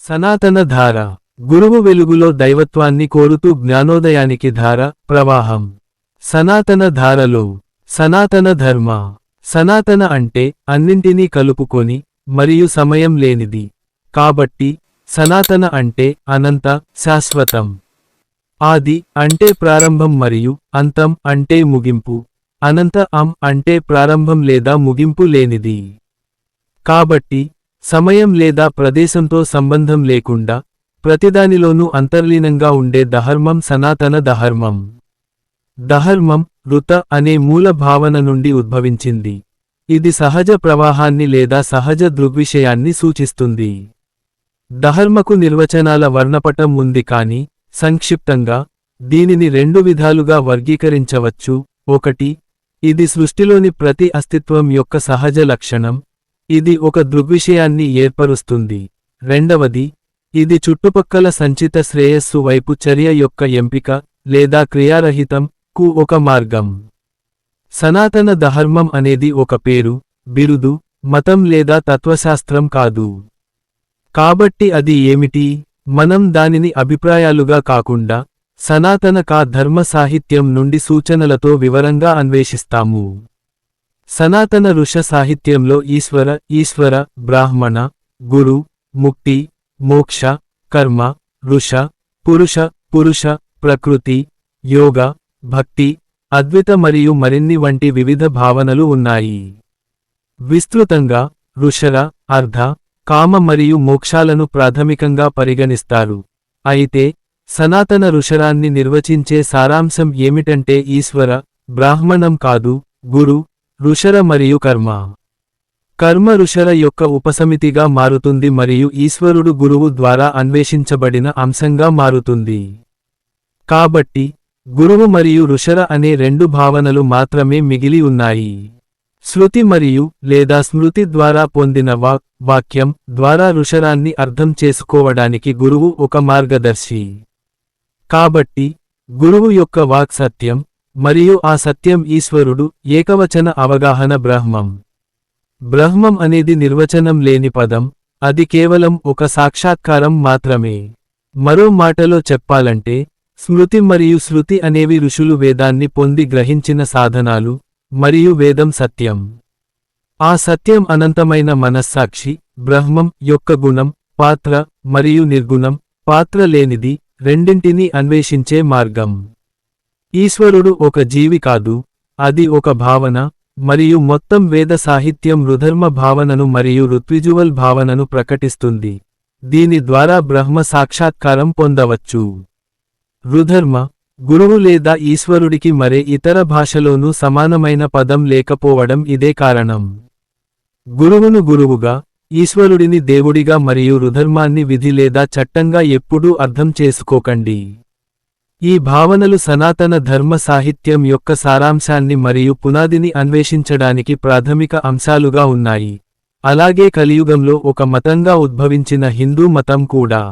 సనాతన ధార గురువు వెలుగులో దైవత్వాన్ని కోరుతూ జ్ఞానోదయానికి ధార ప్రవాహం. సనాతన ధారలో సనాతన ధర్మ సనాతన అంటే అన్నింటినీ కలుపుకొని మరియు సమయం లేనిది. కాబట్టి సనాతన అంటే అనంత శాశ్వతం. ఆది అంటే ప్రారంభం మరియు అంతం అంటే ముగింపు. అనంత అం అంటే ప్రారంభం లేదా ముగింపు లేనిది. కాబట్టి సమయం లేదా ప్రదేశంతో సంబంధం లేకుండా ప్రతిదానిలోనూ అంతర్లీనంగా ఉండే దహర్మం సనాతన దహర్మం దహర్మం ఋత అనే మూల భావన నుండి ఉద్భవించింది. ఇది సహజ ప్రవాహాన్ని లేదా సహజ దృగ్విషయాన్ని సూచిస్తుంది. దహర్మకు నిర్వచనాల వర్ణపటం ఉంది కాని సంక్షిప్తంగా దీనిని రెండు విధాలుగా వర్గీకరించవచ్చు. ఒకటి ఇది సృష్టిలోని ప్రతి అస్తిత్వం యొక్క సహజ లక్షణం. ఇది ఒక దృగ్విషయాన్ని ఏర్పరుస్తుంది. రెండవది ఇది చుట్టుపక్కల సంచిత శ్రేయస్సు వైపు చర్య యొక్క ఎంపిక లేదా క్రియారహితం కు ఒక మార్గం. సనాతన ధర్మం అనేది ఒక పేరు బిరుదు మతం లేదా తత్వశాస్త్రం కాదు. కాబట్టి అది ఏమిటి? మనం దానిని అభిప్రాయాలుగా కాకుండా సనాతన కా ధర్మ సాహిత్యం నుండి సూచనలతో వివరంగా అన్వేషిస్తాము. సనాతన ఋష సాహిత్యంలో ఈశ్వర ఈశ్వర బ్రాహ్మణ గురు ముక్తి మోక్ష కర్మ ఋష పురుష పురుష ప్రకృతి యోగ భక్తి అద్విత మరియు మరిన్ని వంటి వివిధ భావనలు ఉన్నాయి. విస్తృతంగా ఋషర అర్ధ కామ మరియు మోక్షాలను ప్రాథమికంగా పరిగణిస్తారు. అయితే సనాతన ఋషరాన్ని నిర్వచించే సారాంశం ఏమిటంటే ఈశ్వర బ్రాహ్మణం కాదు గురు ఋషర మరియు కర్మ. కర్మ ఋషర యొక్క ఉపసమితిగా మారుతుంది మరియు ఈశ్వరుడు గురువు ద్వారా అన్వేషించబడిన అంశంగా మారుతుంది. కాబట్టి గురువు మరియు ఋషర అనే రెండు భావనలు మాత్రమే మిగిలి ఉన్నాయి. శృతి మరియు లేదా స్మృతి ద్వారా పొందిన వాక్ వాక్యం ద్వారా ఋషరాన్ని అర్థం చేసుకోవడానికి గురువు ఒక మార్గదర్శి. కాబట్టి గురువు యొక్క వాక్ సత్యం మరియు ఆ సత్యం ఈశ్వరుడు ఏకవచన అవగాహన బ్రహ్మం. బ్రహ్మం అనేది నిర్వచనం లేని పదం అది కేవలం ఒక సాక్షాత్కారం మాత్రమే. మరో మాటలో చెప్పాలంటే స్మృతి మరియు శృతి అనేవి ఋషులు వేదాన్ని పొంది గ్రహించిన సాధనాలు మరియు వేదం సత్యం. ఆ సత్యం అనంతమైన మనస్సాక్షి బ్రహ్మం యొక్క గుణం పాత్ర మరియు నిర్గుణం పాత్ర లేనిది రెండింటినీ అన్వేషించే మార్గం. ఈశ్వరుడు ఒక జీవి కాదు అది ఒక భావన మరియు మొత్తం వేద సాహిత్యం రుధర్మ భావనను మరియు ఋత్విజువల్ భావనను ప్రకటిస్తుంది. దీని ద్వారా బ్రహ్మ సాక్షాత్కారం పొందవచ్చు. రుధర్మ గురువు లేదా ఈశ్వరుడికి మరే ఇతర భాషలోనూ సమానమైన పదం లేకపోవడం ఇదే కారణం. గురువును గురువుగా ఈశ్వరుడిని దేవుడిగా మరియు రుధర్మాన్ని విధి లేదా చట్టంగా ఎప్పుడూ అర్థం చేసుకోకండి. ఈ భావనలు సనాతన ధర్మ సాహిత్యం యొక్క సారాంశాన్ని మరియు పునాదిని అన్వేషించడానికి ప్రాథమిక అంశాలుగా ఉన్నాయి. అలాగే కలియుగంలో ఒక మతంగా ఉద్భవించిన హిందూ మతం కూడా.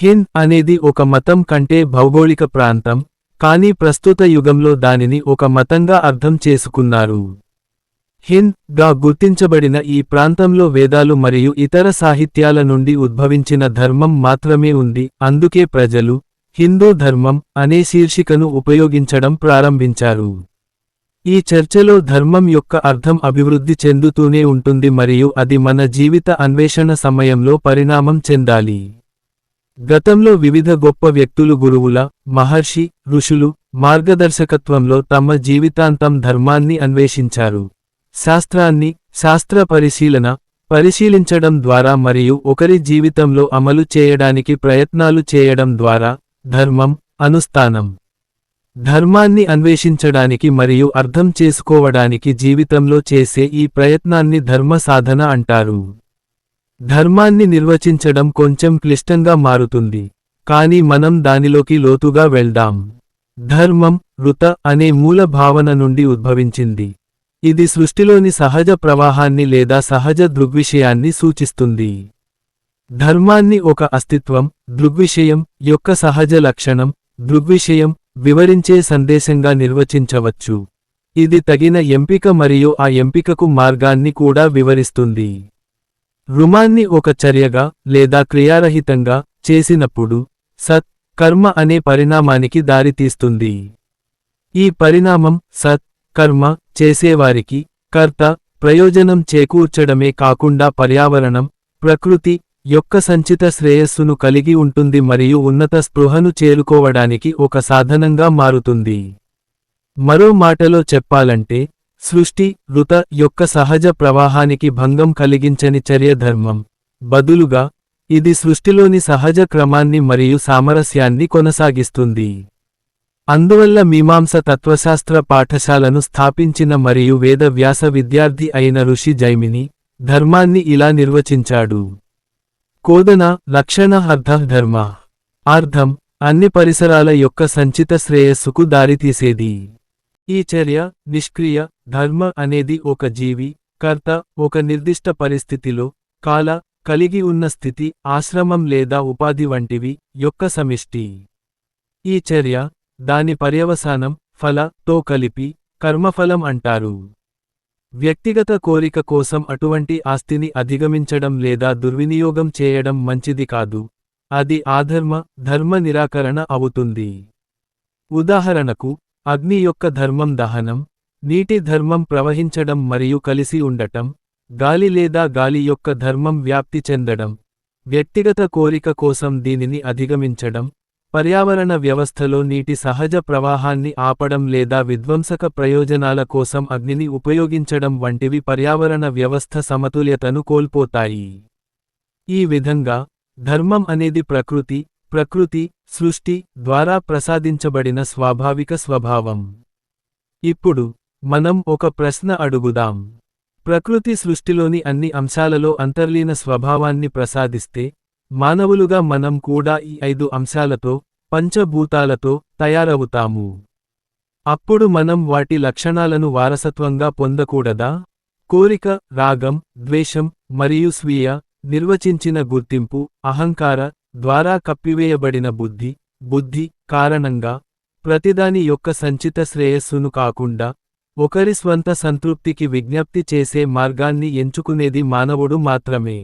హింద్ అనేది ఒక మతం కంటే భౌగోళిక ప్రాంతం కానీ ప్రస్తుత యుగంలో దానిని ఒక మతంగా అర్థం చేసుకున్నారు. హింద్గా గుర్తించబడిన ఈ ప్రాంతంలో వేదాలు మరియు ఇతర సాహిత్యాల నుండి ఉద్భవించిన ధర్మం మాత్రమే ఉంది. అందుకే ప్రజలు హిందూ ధర్మం అనే శీర్షికను ఉపయోగించడం ప్రారంభించారు. ఈ చర్చలో ధర్మం యొక్క అర్థం అభివృద్ధి చెందుతూనే ఉంటుంది మరియు అది మన జీవిత అన్వేషణ సమయంలో పరిణామం చెందాలి. గతంలో వివిధ గొప్ప వ్యక్తులు గురువుల మహర్షి ఋషులు మార్గదర్శకత్వంలో తమ జీవితాంతం ధర్మాన్ని అన్వేషించారు. శాస్త్రాన్ని శాస్త్ర పరిశీలన పరిశీలించడం ద్వారా మరియు ఒకరి జీవితంలో అమలు చేయడానికి ప్రయత్నాలు చేయడం ద్వారా ధర్మం అనుస్థానం ధర్మాన్ని అన్వేషించడానికి మరియు అర్థం చేసుకోవడానికి జీవితంలో చేసే ఈ ప్రయత్నాన్ని ధర్మ సాధన అంటారు. ధర్మాన్ని నిర్వచించడం కొంచెం క్లిష్టంగా మారుతుంది. కానీ మనం దానిలోకి లోతుగా వెళ్దాం. ధర్మం వృత అనే మూల భావన నుండి ఉద్భవించింది. ఇది సృష్టిలోని సహజ ప్రవాహాన్ని లేదా సహజ దృగ్విషయాన్ని సూచిస్తుంది. ధర్మాన్ని ఒక అస్తిత్వం దృగ్విషయం యొక్క సహజ లక్షణం దృగ్విషయం వివరించే సందేశంగా నిర్వచించవచ్చు. ఇది తగిన ఎంపిక మరియు ఆ ఎంపికకు మార్గాన్ని కూడా వివరిస్తుంది. రుమాన్ని ఒక చర్యగా లేదా క్రియారహితంగా చేసినప్పుడు సత్ కర్మ అనే పరిణామానికి దారితీస్తుంది. ఈ పరిణామం సత్ కర్మ చేసేవారికి కర్త ప్రయోజనం చేకూర్చడమే కాకుండా పర్యావరణం ప్రకృతి యొక్క సంచిత శ్రేయస్సును కలిగి ఉంటుంది మరియు ఉన్నత స్పృహను చేరుకోవడానికి ఒక సాధనంగా మారుతుంది. మరో మాటలో చెప్పాలంటే సృష్టి ఋత యొక్క సహజ ప్రవాహానికి భంగం కలిగించని చర్య ధర్మం. బదులుగా ఇది సృష్టిలోని సహజ క్రమాన్ని మరియు సామరస్యాన్ని కొనసాగిస్తుంది. అందువల్ల మీమాంస తత్వశాస్త్ర పాఠశాలను స్థాపించిన మరియు వేద వ్యాస విద్యార్థి అయిన ఋషి జైమిని ధర్మాన్ని ఇలా నిర్వచించాడు. కోదన లక్షణ అర్థ ధర్మ. అర్థం అన్ని పరిసరాల యొక్క సంచిత శ్రేయస్సుకు దారితీసేది. ఈ చర్య నిష్క్రియ ధర్మ అనేది ఒక జీవి కర్త ఒక నిర్దిష్ట పరిస్థితిలో కాల కలిగి ఉన్న స్థితి ఆశ్రమం లేదా ఉపాధి వంటివి యొక్క సమిష్టి. ఈ చర్య దాని పర్యవసానం ఫల తో కలిపి కర్మఫలం అంటారు. వ్యక్తిగత కోరిక కోసం అటువంటి ఆస్తిని అధిగమించడం లేదా దుర్వినియోగం చేయడం మంచిది కాదు. అది ఆధర్మ ధర్మ నిరాకరణ అవుతుంది. ఉదాహరణకు అగ్ని యొక్క ధర్మం దహనం నీటి ధర్మం ప్రవహించడం మరియు కలిసి ఉండటం గాలి లేదా గాలి యొక్క ధర్మం వ్యాప్తి చెందడం వ్యక్తిగత కోరిక కోసం దీనిని అధిగమించడం పర్యావరణ వ్యవస్థలో నీటి సహజ ప్రవాహాన్ని ఆపడం లేదా విధ్వంసక ప్రయోజనాల కోసం అగ్నిని ఉపయోగించడం వంటివి పర్యావరణ వ్యవస్థ సమతుల్యతను కోల్పోతాయి. ఈ విధంగా ధర్మం అనేది ప్రకృతి ప్రకృతి సృష్టి ద్వారా ప్రసాదించబడిన స్వాభావిక స్వభావం. ఇప్పుడు మనం ఒక ప్రశ్న అడుగుదాం. ప్రకృతి సృష్టిలోని అన్ని అంశాలలో అంతర్లీన స్వభావాన్ని ప్రసాదిస్తే మానవులుగా మనం కూడా ఈ ఐదు అంశాలతో పంచభూతాలతో తయారవుతాము. అప్పుడు మనం వాటి లక్షణాలను వారసత్వంగా పొందకూడదా? కోరిక రాగం ద్వేషం మరియు స్వీయ నిర్వచించిన గుర్తింపు అహంకార ద్వారా కప్పివేయబడిన బుద్ధి బుద్ధి కారణంగా ప్రతిదాని యొక్క సంచిత శ్రేయస్సును కాకుండా ఒకరి స్వంత సంతృప్తికి విజ్ఞప్తి చేసే మార్గాన్ని ఎంచుకునేది మానవుడు మాత్రమే.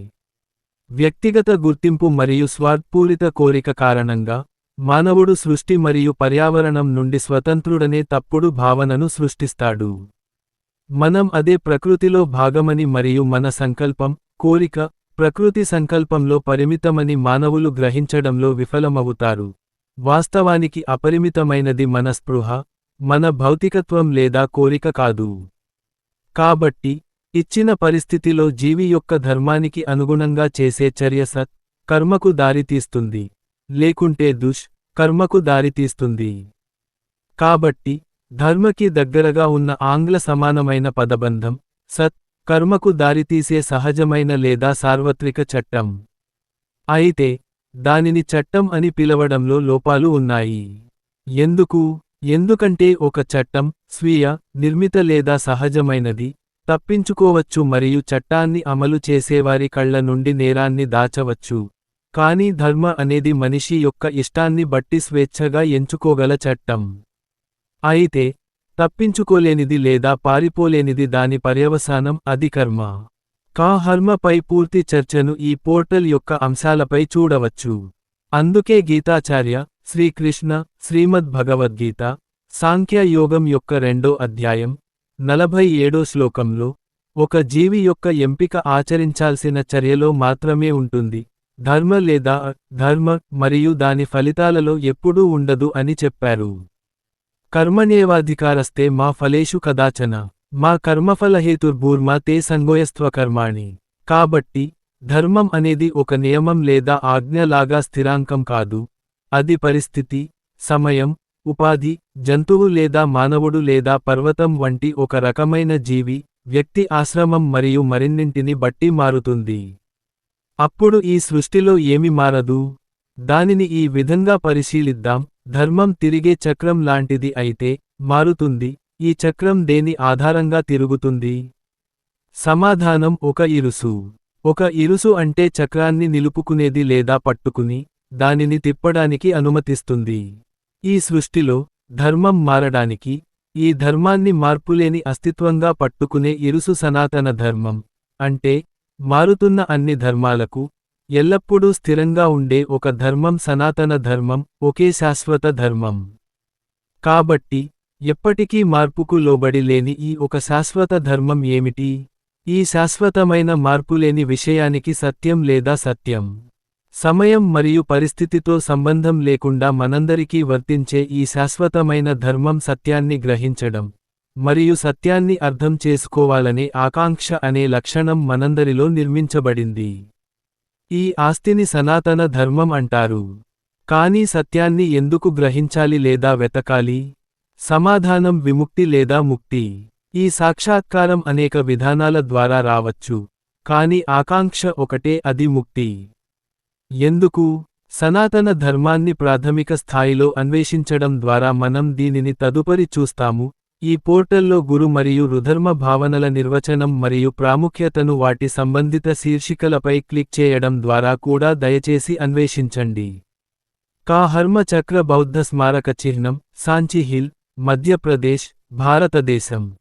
వ్యక్తిగత గుర్తింపు మరియు స్వార్థపూరిత కోరిక కారణంగా మానవుడు సృష్టి మరియు పర్యావరణం నుండి స్వతంత్రుడనే తప్పుడు భావనను సృష్టిస్తాడు. మనం అదే ప్రకృతిలో భాగమని మరియు మన సంకల్పం కోరిక ప్రకృతి సంకల్పంలో పరిమితమని మానవులు గ్రహించడంలో విఫలమవుతారు. వాస్తవానికి అపరిమితమైనది మన స్పృహ మన భౌతికత్వం లేదా కోరిక కాదు. కాబట్టి ఇచ్చిన పరిస్థితిలో జీవి యొక్క ధర్మానికి అనుగుణంగా చేసే చర్య సత్ కర్మకు దారితీస్తుంది లేకుంటే దుష్ కర్మకు దారితీస్తుంది కాబట్టి ధర్మకి దగ్గరగా ఉన్న ఆంగ్ల సమానమైన పదబంధం సత్ కర్మకు దారితీసే సహజమైన లేదా సార్వత్రిక చట్టం. అయితే దానిని చట్టం అని పిలవడంలో లోపాలు ఉన్నాయి. ఎందుకు? ఎందుకంటే ఒక చట్టం స్వీయ నిర్మిత లేదా సహజమైనది తప్పించుకోవచ్చు మరియు చట్టాన్ని అమలు చేసేవారి కళ్ళ నుండి నేరాన్ని దాచవచ్చు. కానీ ధర్మ అనేది మనిషి యొక్క ఇష్టాన్ని బట్టి స్వేచ్ఛగా ఎంచుకోగల చట్టం. అయితే తప్పించుకోలేనిది లేదా పారిపోలేనిది దాని పర్యవసానం అది కర్మ. కాహర్మపై పూర్తి చర్చను ఈ పోర్టల్ యొక్క అంశాలపై చూడవచ్చు. అందుకే గీతాచార్య శ్రీకృష్ణ శ్రీమద్ భగవద్గీత యొక్క రెండో అధ్యాయం నలభై ఏడో శ్లోకంలో ఒక జీవి యొక్క ఎంపిక ఆచరించాల్సిన చర్యలో మాత్రమే ఉంటుంది. ధర్మ లేదా ధర్మ మరియు దాని ఫలితాలలో ఎప్పుడూ ఉండదు అని చెప్పారు. కర్మణేవాధికారస్తే మా ఫలేషు కదాచన మా కర్మఫలహేతుర్భూర్మా తే సంగోయస్త్వకర్మాణి. కాబట్టి ధర్మం అనేది ఒక నియమం లేదా ఆజ్ఞలాగా స్థిరాంకం కాదు. అది పరిస్థితి సమయం ఉపాధి జంతువు లేదా మానవుడు లేదా పర్వతం వంటి ఒక రకమైన జీవి వ్యక్తి ఆశ్రమం మరియు మరిన్నింటిని బట్టి మారుతుంది. అప్పుడు ఈ సృష్టిలో ఏమి మారదు? దానిని ఈ విధంగా పరిశీలిద్దాం. ధర్మం తిరిగే చక్రం లాంటిది అయితే మారుతుంది. ఈ చక్రం దేని ఆధారంగా తిరుగుతుంది? సమాధానం ఒక ఇరుసు. ఒక ఇరుసు అంటే చక్రాన్ని నిలుపుకునేది లేదా పట్టుకుని దానిని తిప్పడానికి అనుమతిస్తుంది. ఈ సృష్టిలో ధర్మం మారడానికి ఈ ధర్మాన్ని మార్పులేని అస్తిత్వంగా పట్టుకునే ఇరుసు సనాతన ధర్మం అంటే మారుతున్న అన్ని ధర్మాలకు ఎల్లప్పుడూ స్థిరంగా ఉండే ఒక ధర్మం సనాతన ధర్మం ఒకే శాశ్వత ధర్మం. కాబట్టి ఎప్పటికీ మార్పుకు లోబడి లేని ఈ ఒక శాశ్వత ధర్మం ఏమిటి? ఈ శాశ్వతమైన మార్పులేని విషయానికి సత్యం లేదా సత్యం? సమయం మరియు పరిస్థితితో సంబంధం లేకుండా మనందరికీ వర్తించే ఈ శాశ్వతమైన ధర్మం సత్యాన్ని గ్రహించడం మరియు సత్యాన్ని అర్థం చేసుకోవాలనే ఆకాంక్ష అనే లక్షణం మనందరిలో నిర్మించబడింది. ఈ ఆస్తిని సనాతన ధర్మం అంటారు. కానీ సత్యాన్ని ఎందుకు గ్రహించాలి లేదా వెతకాలి? సమాధానం విముక్తి లేదా ముక్తి? ఈ సాక్షాత్కారం అనేక విధానాల ద్వారా రావచ్చు. కాని ఆకాంక్ష ఒకటే అది ముక్తి. ఎందుకు? సనాతన ధర్మాన్ని ప్రాథమిక స్థాయిలో అన్వేషించడం ద్వారా మనం దీనిని తదుపరి చూస్తాము. ఈ పోర్టల్లో గురు మరియు రుధర్మ భావనల నిర్వచనం మరియు ప్రాముఖ్యతను వాటి సంబంధిత శీర్షికలపై క్లిక్ చేయడం ద్వారా కూడా దయచేసి అన్వేషించండి. కాహర్మ చక్ర బౌద్ధ స్మారక చిహ్నం సాంచి హిల్ మధ్యప్రదేశ్ భారతదేశం.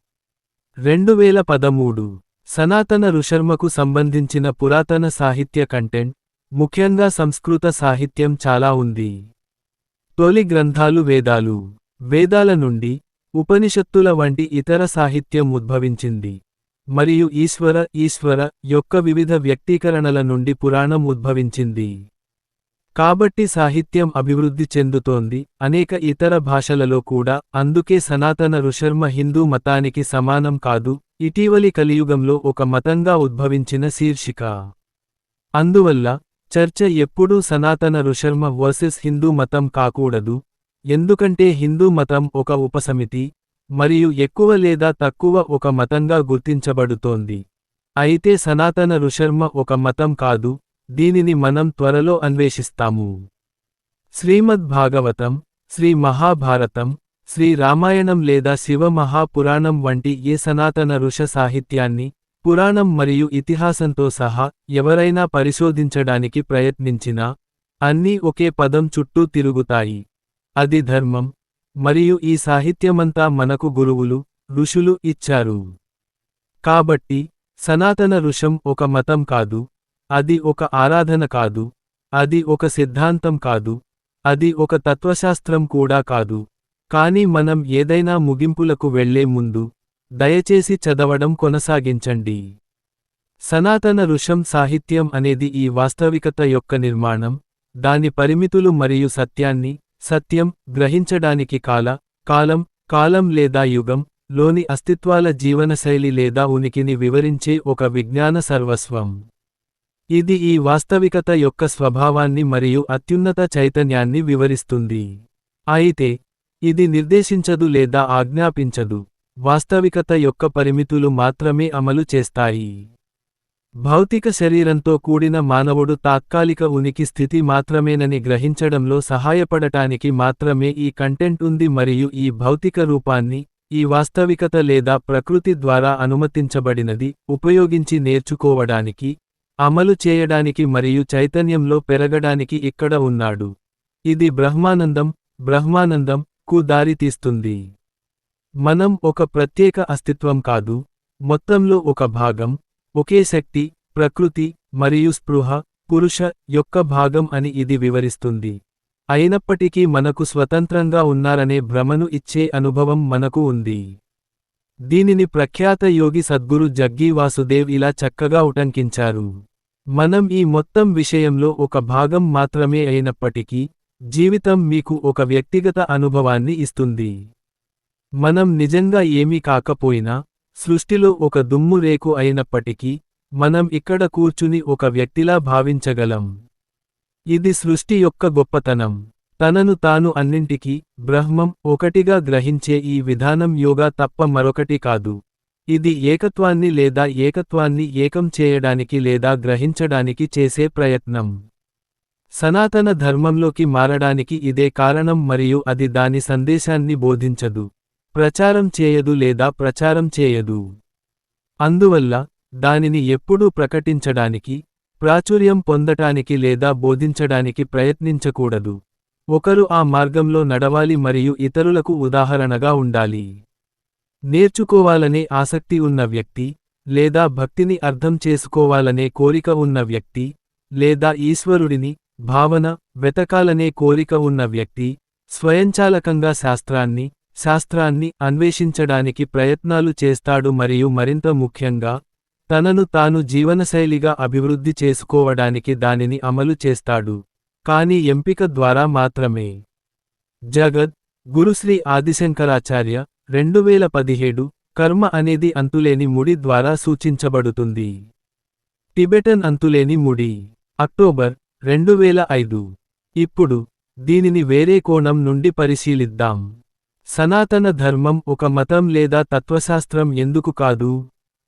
రెండు వేల పదమూడు. సనాతన ఋషర్మకు సంబంధించిన పురాతన సాహిత్య కంటెంట్ ముఖ్యంగా సంస్కృత సాహిత్యం చాలా ఉంది. తొలి గ్రంథాలు వేదాలు. వేదాల నుండి ఉపనిషత్తుల వంటి ఇతర సాహిత్యం ఉద్భవించింది. మరియు ఈశ్వర ఈశ్వర యొక్క వివిధ వ్యక్తీకరణల నుండి పురాణం ఉద్భవించింది. కాబట్టి సాహిత్యం అభివృద్ధి చెందుతోంది. అనేక ఇతర భాషలలో కూడా అందుకే సనాతన ఋషర్మ హిందూ మతానికి సమానం కాదు. ఇటీవలి కలియుగంలో ఒక మతంగా ఉద్భవించిన శీర్షిక. అందువల్ల చర్చ ఎప్పుడూ సనాతన ఋషర్మ వర్సెస్ హిందూ మతం కాకూడదు. ఎందుకంటే హిందూ మతం ఒక ఉపసమితి మరియు ఎక్కువ లేదా తక్కువ ఒక మతంగా గుర్తించబడుతోంది. అయితే సనాతన ఋషర్మ ఒక మతం కాదు దీనిని మనం త్వరలో అన్వేషిస్తాము. శ్రీమద్ భాగవతం శ్రీ మహాభారతం శ్రీ రామాయణం లేదా శివ మహాపురాణం వంటి ఏ సనాతన ఋష సాహిత్యాన్ని పురాణం మరియు ఇతిహాసంతో సహా ఎవరైనా పరిశోధించడానికి ప్రయత్నించినా అన్నీ ఒకే పదం చుట్టూ తిరుగుతాయి. అది ధర్మం. మరియు ఈ సాహిత్యమంతా మనకు గురువులు ఋషులు ఇచ్చారు. కాబట్టి సనాతన ఋషం ఒక మతం కాదు. అది ఒక ఆరాధన కాదు. అది ఒక సిద్ధాంతం కాదు. అది ఒక తత్వశాస్త్రం కూడా కాదు. కాని మనం ఏదైనా ముగింపులకు వెళ్ళే ముందు దయచేసి చదవడం కొనసాగించండి. సనాతన ఋషం సాహిత్యం అనేది ఈ వాస్తవికత యొక్క నిర్మాణం దాని పరిమితులు మరియు సత్యాన్ని సత్యం గ్రహించడానికి కాల కాలం కాలం లేదా యుగం లోని అస్తిత్వాల జీవనశైలి లేదా ఉనికిని వివరించే ఒక విజ్ఞాన సర్వస్వం. ఇది ఈ వాస్తవికత యొక్క స్వభావాన్ని మరియు అత్యున్నత చైతన్యాన్ని వివరిస్తుంది. అయితే ఇది నిర్దేశించదు లేదా ఆజ్ఞాపించదు. వాస్తవికత యొక్క పరిమితులు మాత్రమే అమలు చేస్తాయి. భౌతిక శరీరంతో కూడిన మానవుడు తాత్కాలిక ఉనికి స్థితి మాత్రమేనని గ్రహించడంలో సహాయపడటానికి మాత్రమే ఈ కంటెంట్ ఉంది మరియు ఈ భౌతిక రూపాన్ని ఈ వాస్తవికత లేదా ప్రకృతి ద్వారా అనుమతించబడినది ఉపయోగించి నేర్చుకోవడానికి అమలు చేయడానికి మరియు చైతన్యంలో పెరగడానికి ఇక్కడ ఉన్నాడు. ఇది బ్రహ్మానందం బ్రహ్మానందం కు దారితీస్తుంది. మనం ఒక ప్రత్యేక అస్తిత్వం కాదు మొత్తంలో ఒక భాగం ఒకే శక్తి ప్రకృతి మరియు స్పృహ పురుష యొక్క భాగం అని ఇది వివరిస్తుంది. అయినప్పటికీ మనకు స్వతంత్రంగా ఉన్నారనే భ్రమను ఇచ్చే అనుభవం మనకు ఉంది. దీనిని ప్రఖ్యాత యోగి సద్గురు జగ్గీ వాసుదేవ్ ఇలా చక్కగా ఉటంకించారు. మనం ఈ మొత్తం విషయంలో ఒక భాగం మాత్రమే అయినప్పటికీ జీవితం మీకు ఒక వ్యక్తిగత అనుభవాన్ని ఇస్తుంది. మనం నిజంగా ఏమీ కాకపోయినా సృష్టిలో ఒక దుమ్ము రేకు అయినప్పటికీ మనం ఇక్కడ కూర్చుని ఒక వ్యక్తిలా భావించగలం. ఇది సృష్టి యొక్క గొప్పతనం. తనను తాను అన్నింటికీ బ్రహ్మం ఒకటిగా గ్రహించే ఈ విధానం యోగా తప్ప మరొకటి కాదు. ఇది ఏకత్వాన్ని లేదా ఏకత్వాన్ని ఏకం చేయడానికి లేదా గ్రహించడానికి చేసే ప్రయత్నం. సనాతన ధర్మంలోకి మారడానికి ఇదే కారణం మరియు అది దాని సందేశాన్ని బోధించదు. ప్రచారం చేయదు లేదా ప్రచారం చేయదు. అందువల్ల దానిని ఎప్పుడూ ప్రకటించడానికి ప్రాచుర్యం పొందటానికి లేదా బోధించడానికి ప్రయత్నించకూడదు. ఒకరు ఆ మార్గంలో నడవాలి మరియు ఇతరులకు ఉదాహరణగా ఉండాలి. నేర్చుకోవాలనే ఆసక్తి ఉన్న వ్యక్తి లేదా భక్తిని అర్థం చేసుకోవాలనే కోరిక ఉన్న వ్యక్తి లేదా ఈశ్వరుడిని భావన వెతకాలనే కోరిక ఉన్న వ్యక్తి స్వయంచాలకంగా శాస్త్రాన్ని శాస్త్రాన్ని అన్వేషించడానికి ప్రయత్నాలు చేస్తాడు మరియు మరింత ముఖ్యంగా తనను తాను జీవనశైలిగా అభివృద్ధి చేసుకోవడానికి దానిని అమలు చేస్తాడు. కాని ఎంపిక ద్వారా మాత్రమే. జగద్ గురుశ్రీ ఆదిశంకరాచార్య రెండు వేల పదిహేడు కర్మ అనేది అంతులేని ముడి ద్వారా సూచించబడుతుంది. టిబెటన్ అంతులేని ముడి. అక్టోబర్ రెండు వేల ఐదు. ఇప్పుడు దీనిని వేరే కోణం నుండి పరిశీలిద్దాం. సనాతన ధర్మం ఒక మతం లేదా తత్వశాస్త్రం ఎందుకు కాదు?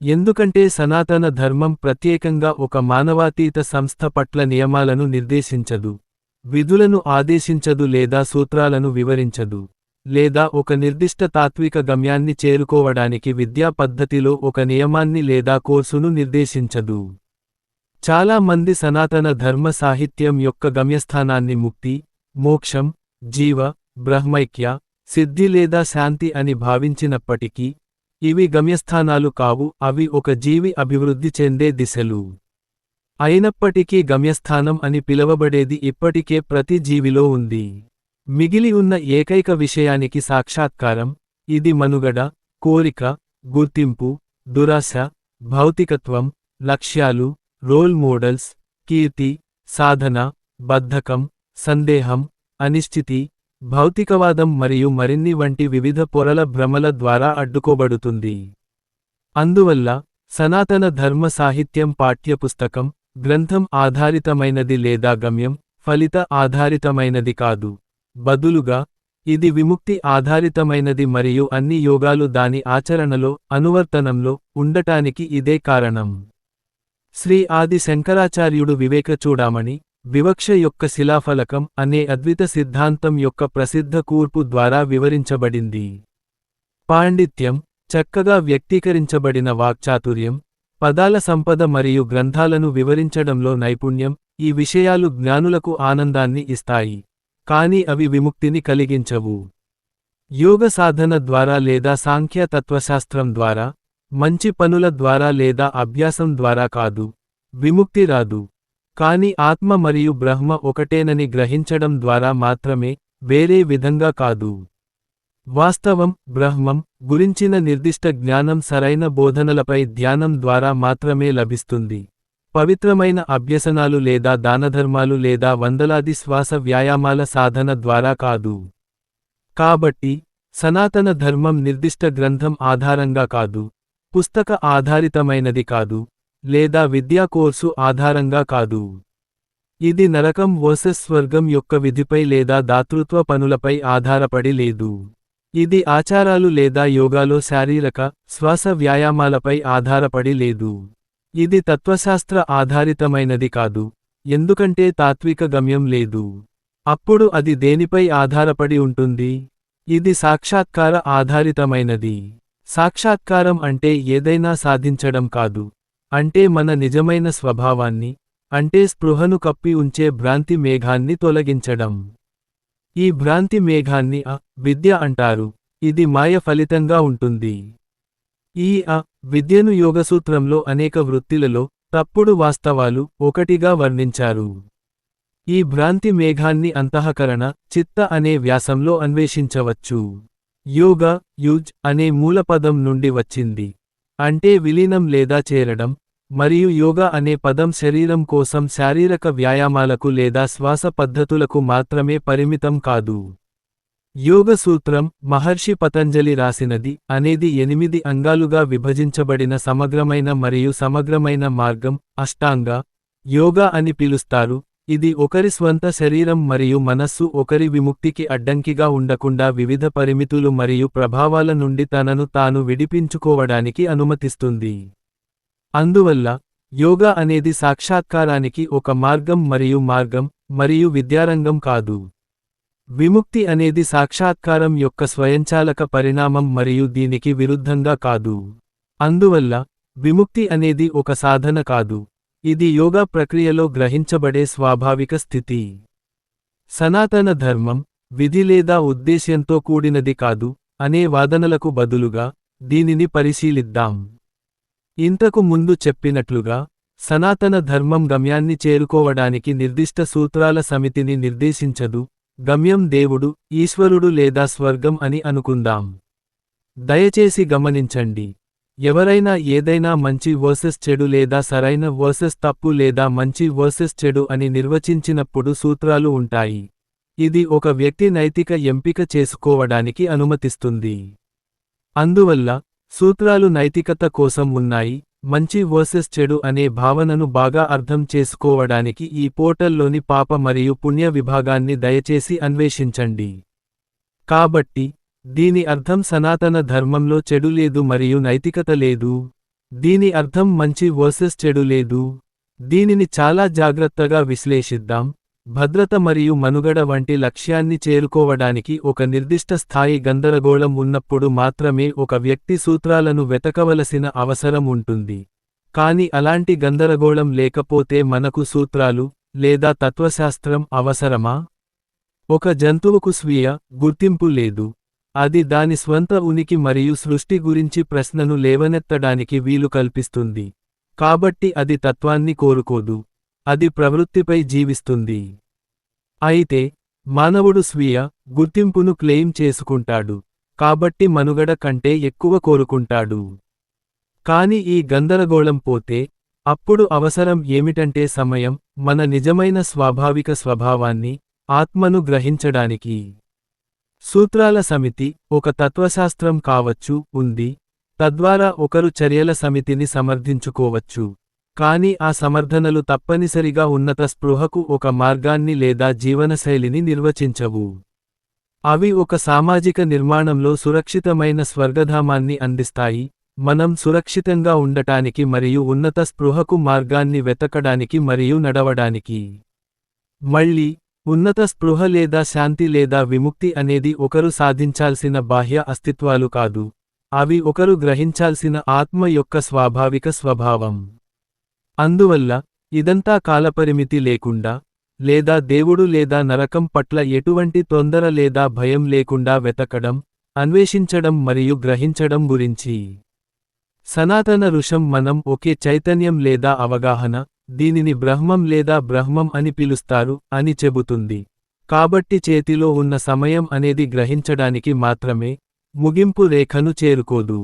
ఎందుకంటే సనాతన ధర్మం ప్రత్యేకంగా ఒక మానవాతీత సంస్థ పట్ల నియమాలను నిర్దేశించదు విధులను ఆదేశించదు లేదా సూత్రాలను వివరించదు లేదా ఒక నిర్దిష్ట తాత్విక గమ్యాన్ని చేరుకోవడానికి విద్యా పద్ధతిలో ఒక నియమాన్ని లేదా కోర్సును నిర్దేశించదు. చాలా మంది సనాతన ధర్మ సాహిత్యం యొక్క గమ్యస్థానాన్ని ముక్తి మోక్షం జీవ బ్రహ్మైక్య సిద్ధి లేదా శాంతి అని భావించినప్పటికీ ఇవి గమ్యస్థానాలు కావు అవి ఒక జీవి అభివృద్ధి చెందే దిశలు. అయినప్పటికీ గమ్యస్థానం అని పిలవబడేది ఇప్పటికే ప్రతి జీవిలో ఉంది. మిగిలి ఉన్న ఏకైక విషయానికి సాక్షాత్కారం ఇది మనుగడ కోరిక గుర్తింపు దురాశ భౌతికత్వం లక్ష్యాలు రోల్ మోడల్స్ కీర్తి సాధన బద్ధకం సందేహం అనిశ్చితి భౌతికవాదం మరియు మరిన్ని వంటి వివిధ పొరల భ్రమల ద్వారా అడ్డుకోబడుతుంది. అందువల్ల సనాతన ధర్మ సాహిత్యం పాఠ్యపుస్తకం గ్రంథం ఆధారితమైనది లేదా గమ్యం ఫలిత ఆధారితమైనది కాదు. బదులుగా ఇది విముక్తి ఆధారితమైనది మరియు అన్ని యోగాలు దాని ఆచరణలో అనువర్తనంలో ఉండటానికి ఇదే కారణం. శ్రీ ఆది శంకరాచార్యుడు వివేక చూడామణి వివక్ష యొక్క శిలాఫలకం అనే అద్విత సిద్ధాంతం యొక్క ప్రసిద్ధ కూర్పు ద్వారా వివరించబడింది. పాండిత్యం చక్కగా వ్యక్తీకరించబడిన వాక్చాతుర్యం పదాల సంపద మరియు గ్రంథాలను వివరించడంలో నైపుణ్యం ఈ విషయాలు జ్ఞానులకు ఆనందాన్ని ఇస్తాయి కాని అవి విముక్తిని కలిగించవు. యోగ సాధన ద్వారా లేదా సాంఖ్య తత్వశాస్త్రం ద్వారా మంచి పనుల ద్వారా లేదా అభ్యాసం ద్వారా కాదు విముక్తి రాదు. కాని ఆత్మ మరియు బ్రహ్మ ఒకటేనని గ్రహించడం ద్వారా మాత్రమే వేరే విధంగా కాదు. వాస్తవం బ్రహ్మం గురించిన నిర్దిష్ట జ్ఞానం సరైన బోధనలపై ధ్యానం ద్వారా మాత్రమే లభిస్తుంది. పవిత్రమైన అభ్యసనాలు లేదా దానధర్మాలు లేదా వందలాది శ్వాస వ్యాయామాల సాధన ద్వారా కాదు. కాబట్టి సనాతన ధర్మం నిర్దిష్ట గ్రంథం ఆధారంగా కాదు. పుస్తక ఆధారితమైనది కాదు. లేదా విద్యా కోర్సు ఆధారంగా కాదు. ఇది నరకం వర్సెస్ స్వర్గం యొక్క విధిపై లేదా దాతృత్వ పనులపై ఆధారపడి లేదు. ఇది ఆచారాలు లేదా యోగాలో శారీరక శ్వాస వ్యాయామాలపై ఆధారపడి లేదు. ఇది తత్వశాస్త్ర ఆధారితమైనది కాదు. ఎందుకంటే తాత్విక గమ్యం లేదు. అప్పుడు అది దేనిపై ఆధారపడి ఉంటుంది? ఇది సాక్షాత్కార ఆధారితమైనది. సాక్షాత్కారం అంటే ఏదైనా సాధించడం కాదు. అంటే మన నిజమైన స్వభావాన్ని అంటే స్పృహను కప్పి ఉంచే భ్రాంతి మేఘాన్ని తొలగించడం. ఈ భ్రాంతి మేఘాన్ని అ విద్య అంటారు. ఇది మాయ ఫలితంగా ఉంటుంది. ఈ అ విద్యను యోగసూత్రంలో అనేక వృత్తిలలో తప్పుడు వాస్తవాలు ఒకటిగా వర్ణించారు. ఈ భ్రాంతి మేఘాన్ని అంతఃకరణ చిత్త అనే వ్యాసంలో అన్వేషించవచ్చు. యోగ యూజ్ అనే మూలపదం నుండి వచ్చింది. అంటే విలీనం లేదా చేరడం మరియు యోగా అనే పదం శరీరం కోసం శారీరక వ్యాయామాలకు లేదా శ్వాస పద్ధతులకు మాత్రమే పరిమితం కాదు. యోగ సూత్రం మహర్షి పతంజలి రాసినది అనేది ఎనిమిది అంగాలుగా విభజించబడిన సమగ్రమైన మరియు సమగ్రమైన మార్గం అష్టాంగ యోగా అని పిలుస్తారు ఇది ఒకరి స్వంత శరీరం మరియు మనస్సు ఒకరి విముక్తికి అడ్డంకిగా ఉండకుండా వివిధ పరిమితులు మరియు ప్రభావాల నుండి తనను తాను విడిపించుకోవడానికి అనుమతిస్తుంది. అందువల్ల యోగా అనేది సాక్షాత్కారానికి ఒక మార్గం మరియు మార్గం మరియు విద్యారంగం కాదు. విముక్తి అనేది సాక్షాత్కారం యొక్క స్వయంచాలక పరిణామం మరియు దీనికి విరుద్ధంగా కాదు. అందువల్ల విముక్తి అనేది ఒక సాధన కాదు. ఇది యోగా ప్రక్రియలో గ్రహించబడే స్వాభావిక స్థితి. సనాతన ధర్మం విధి లేదా ఉద్దేశ్యంతో కూడినది కాదు అనే వాదనలకు బదులుగా దీనిని పరిశీలిద్దాం. ఇంతకు ముందు చెప్పినట్లుగా సనాతన ధర్మం గమ్యాన్ని చేరుకోవడానికి నిర్దిష్ట సూత్రాల సమితిని నిర్దేశించదు గమ్యం దేవుడు ఈశ్వరుడు లేదా స్వర్గం అని అనుకుందాం. దయచేసి గమనించండి. ఎవరైనా ఏదైనా మంచి వర్సెస్ చెడు లేదా సరైన వర్సెస్ తప్పు లేదా మంచి వర్సెస్ చెడు అని నిర్వచించినప్పుడు సూత్రాలు ఉంటాయి. ఇది ఒక వ్యక్తి నైతిక ఎంపిక చేసుకోవడానికి అనుమతిస్తుంది. అందువల్ల సూత్రాలు నైతికత కోసం ఉన్నాయి. మంచి వర్సెస్ చెడు అనే భావనను బాగా అర్థం చేసుకోవడానికి ఈ పోర్టల్లోని పాప మరియు పుణ్య విభాగాన్ని దయచేసి అన్వేషించండి. కాబట్టి దీని అర్థం సనాతన ధర్మంలో చెడు లేదు మరియు నైతికత లేదు. దీని అర్థం మంచి వర్సెస్ చెడు లేదు. దీనిని చాలా జాగ్రత్తగా విశ్లేషిద్దాం. భద్రత మరియు మనుగడ వంటి లక్ష్యాన్ని చేరుకోవడానికి ఒక నిర్దిష్ట స్థాయి గందరగోళం ఉన్నప్పుడు మాత్రమే ఒక వ్యక్తి సూత్రాలను వెతకవలసిన అవసరం ఉంటుంది. కాని అలాంటి గందరగోళం లేకపోతే మనకు సూత్రాలు లేదా తత్వశాస్త్రం అవసరమా? ఒక జంతువుకు స్వీయ గుర్తింపు లేదు. అది దాని స్వంత ఉనికి మరియు సృష్టి గురించి ప్రశ్నను లేవనెత్తడానికి వీలు కల్పిస్తుంది. కాబట్టి అది తత్వాన్ని కోరుకోదు. అది ప్రవృత్తిపై జీవిస్తుంది. అయితే మానవుడు స్వీయ గుర్తింపును క్లెయిమ్ చేసుకుంటాడు. కాబట్టి మనుగడ కంటే ఎక్కువ కోరుకుంటాడు. కాని ఈ గందరగోళం పోతే అప్పుడు అవసరం ఏమిటంటే సమయం మన నిజమైన స్వాభావిక స్వభావాన్ని ఆత్మను గ్రహించడానికి. సూత్రాల సమితి ఒక తత్వశాస్త్రం కావచ్చు ఉంది. తద్వారా ఒకరు చర్యల సమితిని సమర్థించుకోవచ్చు. కాని ఆ సమర్థనలు తప్పనిసరిగా ఉన్నత స్పృహకు ఒక మార్గాన్ని లేదా జీవనశైలిని నిర్వచించవు. అవి ఒక సామాజిక నిర్మాణంలో సురక్షితమైన స్వర్గధామాన్ని అందిస్తాయి. మనం సురక్షితంగా ఉండటానికి మరియు ఉన్నత స్పృహకు మార్గాన్ని వెతకడానికి మరియు నడవడానికి. మళ్ళీ ఉన్నత స్పృహ లేదా శాంతి లేదా విముక్తి అనేది ఒకరు సాధించాల్సిన బాహ్య అస్తిత్వాలు కాదు. అవి ఒకరు గ్రహించాల్సిన ఆత్మ యొక్క స్వాభావిక స్వభావం. అందువల్ల ఇదంతా కాలపరిమితి లేకుండా లేదా దేవుడు లేదా నరకం పట్ల ఎటువంటి తొందర లేదా భయం లేకుండా వెతకడం అన్వేషించడం మరియు గ్రహించడం గురించి. సనాతన ఋషం మనం ఒకే చైతన్యం లేదా అవగాహన దీనిని బ్రహ్మం లేదా బ్రహ్మం అని పిలుస్తారు అని చెబుతుంది. కాబట్టి చేతిలో ఉన్న సమయం అనేది గ్రహించడానికి మాత్రమే ముగింపు రేఖను చేరుకోదు.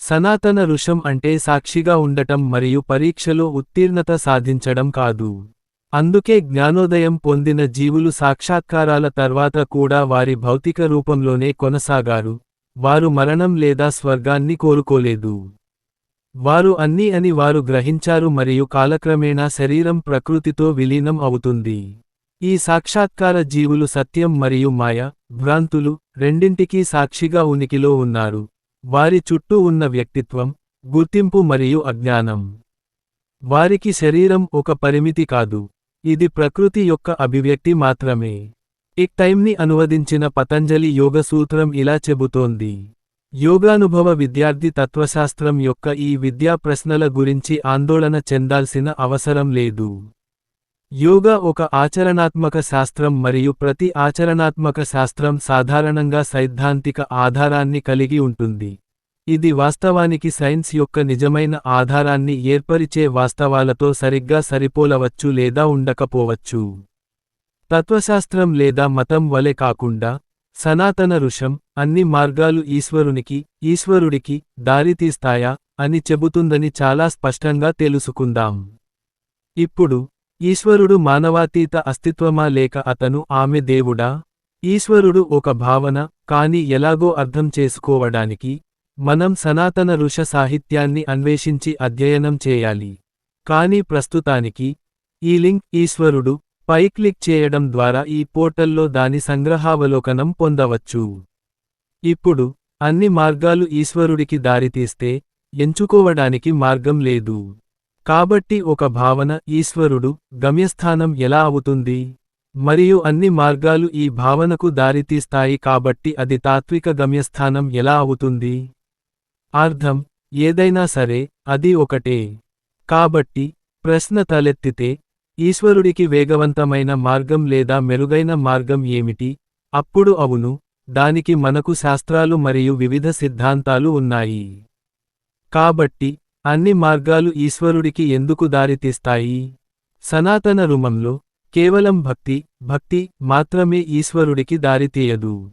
సనాతన ఋషం అంటే సాక్షిగా ఉండటం మరియు పరీక్షలో ఉత్తీర్ణత సాధించడం కాదు. అందుకే జ్ఞానోదయం పొందిన జీవులు సాక్షాత్కారాల తర్వాత కూడా వారి భౌతిక రూపంలోనే కొనసాగారు వారు మరణం లేదా స్వర్గాన్ని కోరుకోలేదు. వారు అన్నీ అని వారు గ్రహించారు మరియు కాలక్రమేణా శరీరం ప్రకృతితో విలీనం అవుతుంది. ఈ సాక్షాత్కార జీవులు సత్యం మరియు మాయ భ్రాంతులు రెండింటికీ సాక్షిగా ఉనికిలో ఉన్నారు. వారి చుట్టూ ఉన్న వ్యక్తిత్వం గుర్తింపు మరియు అజ్ఞానం. వారికి శరీరం ఒక పరిమితి కాదు. ఇది ప్రకృతి యొక్క అభివ్యక్తి మాత్రమే. ఇక్ టైంని అనువదించిన పతంజలి యోగ సూత్రం ఇలా చెబుతోంది. యోగానుభవ విద్యార్థి తత్వశాస్త్రం యొక్క ఈ విద్యా ప్రశ్నల గురించి ఆందోళన చెందాల్సిన అవసరం లేదు. యోగా ఒక ఆచరణాత్మక శాస్త్రం మరియు ప్రతి ఆచరణాత్మక శాస్త్రం సాధారణంగా సైద్ధాంతిక ఆధారాన్ని కలిగి ఉంటుంది. ఇది వాస్తవానికి సైన్స్ యొక్క నిజమైన ఆధారాన్ని ఏర్పరిచే వాస్తవాలతో సరిగ్గా సరిపోలవచ్చు లేదా ఉండకపోవచ్చు. తత్వశాస్త్రం లేదా మతం వలె కాకుండా సనాతన ఋషం అన్ని మార్గాలు ఈశ్వరునికి ఈశ్వరుడికి దారితీస్తాయా అని చెబుతుందని చాలా స్పష్టంగా తెలుసుకుందాం. ఇప్పుడు ఈశ్వరుడు మానవాతీత అస్తిత్వమా లేక అతను ఆమె దేవుడా? ఈశ్వరుడు ఒక భావన కాని ఎలాగో అర్థం చేసుకోవడానికి మనం సనాతన ఋష సాహిత్యాన్ని అన్వేషించి అధ్యయనం చేయాలి. కాని ప్రస్తుతానికి ఈ లింక్ ఈశ్వరుడు పై క్లిక్ చేయడం ద్వారా ఈ పోర్టల్లో దాని సంగ్రహావలోకనం పొందవచ్చు. ఇప్పుడు అన్ని మార్గాలు ఈశ్వరుడికి దారితీస్తే ఎంచుకోవడానికి మార్గం లేదు. కాబట్టి ఒక భావన ఈశ్వరుడు గమ్యస్థానం ఎలా అవుతుంది? మరియు అన్ని మార్గాలు ఈ భావనకు దారితీస్తాయి కాబట్టి అది తాత్విక గమ్యస్థానం ఎలా అవుతుంది? అర్థం ఏదైనా సరే అది ఒకటే. కాబట్టి ప్రశ్న తలెత్తితే ఈశ్వరుడికి వేగవంతమైన మార్గం లేదా మెరుగైన మార్గం ఏమిటి? అప్పుడు అవును దానికి మనకు శాస్త్రాలు మరియు వివిధ సిద్ధాంతాలు ఉన్నాయి. కాబట్టి అన్ని మార్గాలు ఈశ్వరుడికి ఎందుకు దారితీస్తాయి? సనాతన రుమంలో కేవలం భక్తి భక్తి మాత్రమే ఈశ్వరుడికి దారితీయదు.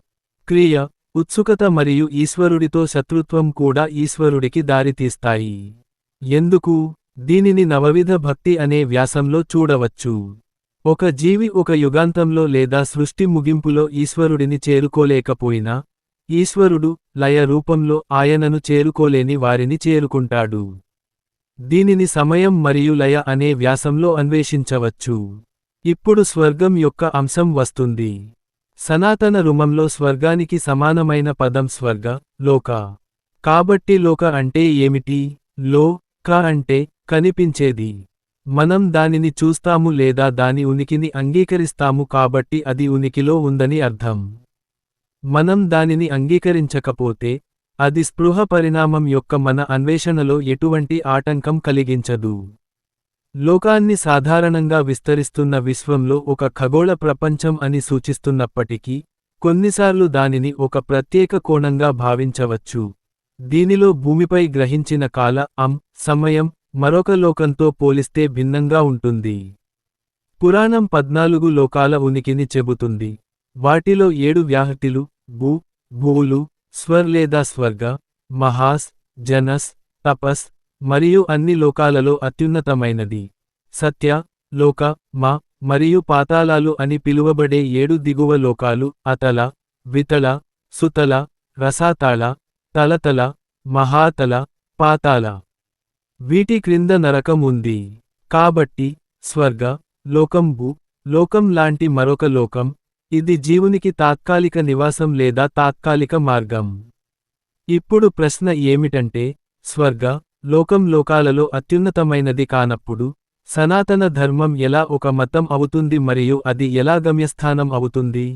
క్రియ ఉత్సుకత మరియు ఈశ్వరుడితో శత్రుత్వం కూడా ఈశ్వరుడికి దారితీస్తాయి. ఎందుకు? దీనిని నవవిధ భక్తి అనే వ్యాసంలో చూడవచ్చు. ఒక జీవి ఒక యుగాంతంలో లేదా సృష్టి ముగింపులో ఈశ్వరుడిని చేరుకోలేకపోయినా ఈశ్వరుడు లయ రూపంలో ఆయనను చేరుకోలేని వారిని చేరుకుంటాడు. దీనిని సమయం మరియు లయ అనే వ్యాసంలో అన్వేషించవచ్చు. ఇప్పుడు స్వర్గం యొక్క అంశం వస్తుంది. సనాతన రుమంలో స్వర్గానికి సమానమైన పదం స్వర్గ లోక. కాబట్టి లోక అంటే ఏమిటి? లో క అంటే కనిపించేది. మనం దానిని చూస్తాము లేదా దాని ఉనికిని అంగీకరిస్తాము కాబట్టి అది ఉనికిలో ఉందని అర్థం. మనం దానిని అంగీకరించకపోతే అది స్పృహ పరిణామం యొక్క మన అన్వేషణలో ఎటువంటి ఆటంకం కలిగించదు. లోకాన్ని సాధారణంగా విస్తరిస్తున్న విశ్వంలో ఒక ఖగోళ ప్రపంచం అని సూచిస్తున్నప్పటికీ కొన్నిసార్లు దానిని ఒక ప్రత్యేక కోణంగా భావించవచ్చు. దీనిలో భూమిపై గ్రహించిన కాల అం సమయం మరొక లోకంతో పోలిస్తే భిన్నంగా ఉంటుంది. పురాణం పద్నాలుగు లోకాల ఉనికిని చెబుతుంది. వాటిలో ఏడు వ్యాహతిలు భూ భూలు స్వర్ లేదా స్వర్గ మహాస్ జనస్ తపస్ మరియు అన్ని లోకాలలో అత్యున్నతమైనది. సత్య లోక మా మరియు పాతాళాలు అని పిలువబడే ఏడు దిగువ లోకాలు అతల వితల సుతల రసాతాళ తలతల మహాతల పాతాళ. వీటి క్రింద నరకం ఉంది. కాబట్టి స్వర్గ లోకంబు లోకం లాంటి మరొక లోకం ఇది జీవునికి తాత్కాలిక నివాసం లేదా తాత్కాలిక మార్గం. ఇప్పుడు ప్రశ్న ఏమిటంటే స్వర్గ లోకం లోకాలలో అత్యున్నతమైనది కానప్పుడు సనాతన ధర్మం ఎలా ఒక మతం అవుతుంది మరియు అది ఎలా గమ్యస్థానం అవుతుంది?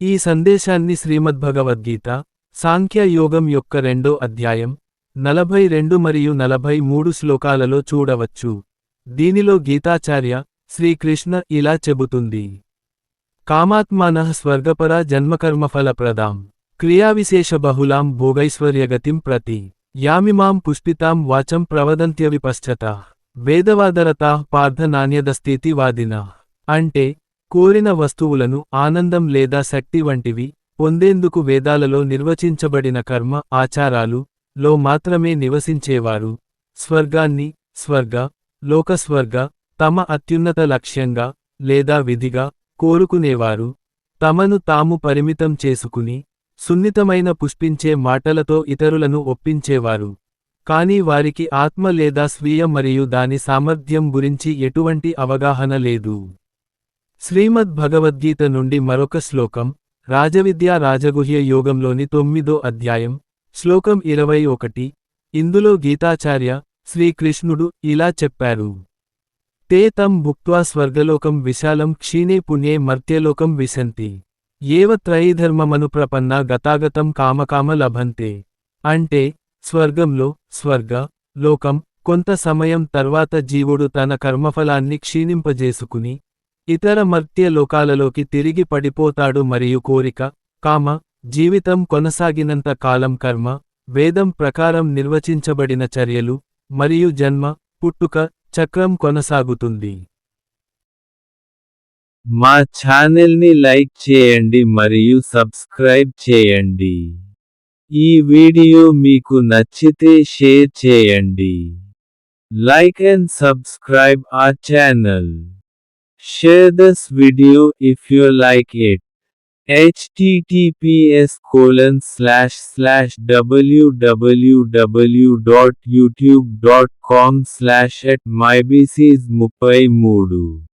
ఈ సందేశాన్ని శ్రీమద్భగవద్గీత సాంఖ్యయోగం యొక్క రెండో అధ్యాయం నలభై రెండు మరియు నలభై మూడు శ్లోకాలలో చూడవచ్చు. దీనిలో గీతాచార్య శ్రీకృష్ణ ఇలా చెబుతుంది. కామాత్మానః స్వర్గపరా జన్మకర్మఫలప్రదాం. క్రియావిశేషబహులాం భోగైశ్వర్యగతిం ప్రతి. యామిమాం పుష్పితాం వాచం ప్రవదంత్యవిపశ్చత. వేదవాదరత పార్థ నాణ్యదస్థితి వాదిన. అంటే కోరిన వస్తువులను ఆనందం లేదా శక్తి వంటివి పొందేందుకు వేదాలలో నిర్వచించబడిన కర్మ ఆచారాలు లో మాత్రమే నివసించేవారు. స్వర్గాన్ని స్వర్గ లోకస్వర్గ తమ అత్యున్నత లక్ష్యంగా లేదా విధిగా కోరుకునేవారు. తమను తాము పరిమితం చేసుకుని సున్నితమైన పుష్పించే మాటలతో ఇతరులను ఒప్పించేవారు. కాని వారికి ఆత్మ లేదా స్వీయ మరియు దాని సామర్థ్యం గురించి ఎటువంటి అవగాహన లేదు. శ్రీమద్ భగవద్గీత నుండి మరొక శ్లోకం రాజవిద్యా రాజగుహ్య యోగంలోని తొమ్మిదో అధ్యాయం శ్లోకం ఇరవై ఒకటి. ఇందులో గీతాచార్య శ్రీకృష్ణుడు ఇలా చెప్పారు. తే తం భుక్త్వా స్వర్గలోకం విశాలం క్షీణే పుణ్యే మర్త్యలోకం విశంతి. ఏవ త్రయీధర్మమను ప్రపన్న గతాగతం కామకామ లభంతే. అంటే స్వర్గంలో స్వర్గ లోకం కొంత సమయం తర్వాత జీవుడు తన కర్మఫలాన్ని క్షీణింపజేసుకుని ఇతర మర్త్య లోకాలలోకి తిరిగి పడిపోతాడు మరియు కోరిక కామ జీవితం కొనసాగినంత కాలం కర్మ వేదం ప్రకారం నిర్వచించబడిన చర్యలు మరియు జన్మ పుట్టుక చక్రం కొనసాగుతుంది. మా ఛానల్ని లైక్ చేయండి మరియు సబ్స్క్రైబ్ చేయండి. ఈ వీడియో మీకు నచ్చితే షేర్ చేయండి. లైక్ అండ్ సబ్స్క్రైబ్ ఆ channel. Share this video if you like it. Https colon slash slash www.youtube.com slash at myBCs 33